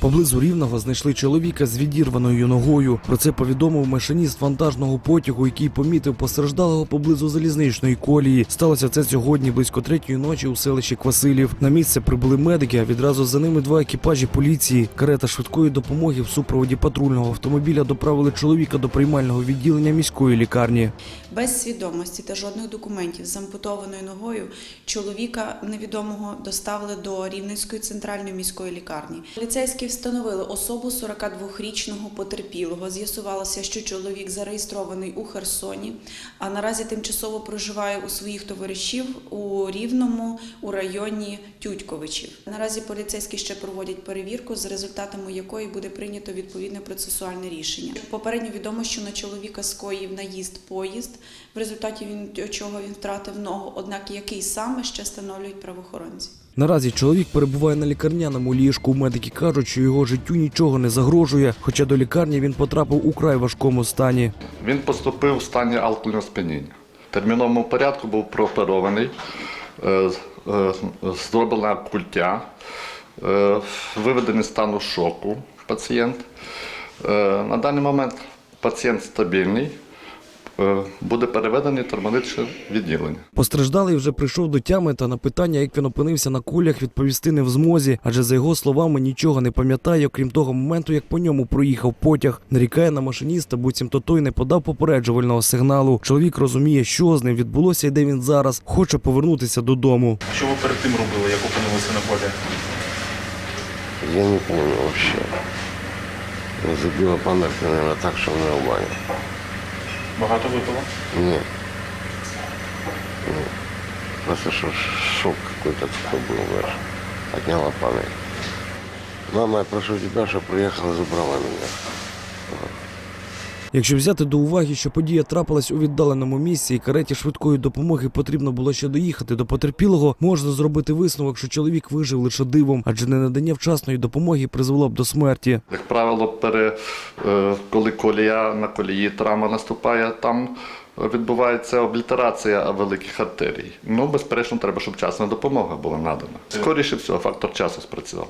Поблизу рівного знайшли чоловіка з відірваною ногою. Про це повідомив машиніст вантажного потягу, який помітив постраждалого поблизу залізничної колії. Сталося це сьогодні близько третьої ночі у селищі Квасилів. На місце прибули медики, а відразу за ними два екіпажі поліції. Карета швидкої допомоги в супроводі патрульного автомобіля доправили чоловіка до приймального відділення міської лікарні. Без свідомості та жодних документів з ампутованою ногою чоловіка невідомого доставили до Рівненської центральної міської лікарні. Поліцейські встановили особу 42-річного потерпілого. З'ясувалося, що чоловік зареєстрований у Херсоні, а наразі тимчасово проживає у своїх товаришів у Рівному у районі Тютьковичів. Наразі поліцейські ще проводять перевірку, з результатами якої буде прийнято відповідне процесуальне рішення. Попередньо відомо, що на чоловіка скоїв наїзд поїзд, в результаті він чого він втратив ногу. Однак який саме ще встановлюють правоохоронці. Наразі чоловік перебуває на лікарняному ліжку. Медики кажуть, що його життю нічого не загрожує, хоча до лікарні він потрапив у край важкому стані. Він поступив в стані алкогольного сп'яніння. В терміновому порядку був прооперований, е, е, зроблена культя, е, виведений стану шоку пацієнт. На даний момент пацієнт стабільний, буде переведений в термоничне відділення. Постраждалий вже прийшов до тями та на питання, як він опинився на кулях, відповісти не в змозі, адже за його словами нічого не пам'ятає, окрім того моменту, як по ньому проїхав потяг. Нарікає на машиніста, буцімто той не подав попереджувального сигналу. Чоловік розуміє, що з ним відбулося і де він зараз. Хоче повернутися додому. Що ви перед тим робили, як опинилися на полі? Я не помню вообще. Ну, Забила память, наверное, так, меня в бане. Багато випило? Нет. Ну, просто що шок какой-то такой был, знаешь. Отняла память. Мама, я прошу тебя, чтобы приехала и забрала меня. Якщо взяти до уваги, що подія трапилась у віддаленому місці, і кареті швидкої допомоги потрібно було ще доїхати до потерпілого, можна зробити висновок, що чоловік вижив лише дивом, адже ненадання вчасної допомоги призвело б до смерті. Як правило, пере, е, коли колія на колії травма наступає, там відбувається облітерація великих артерій. Ну, безперечно, треба, щоб вчасна допомога була надана. Скоріше всього, фактор часу спрацював.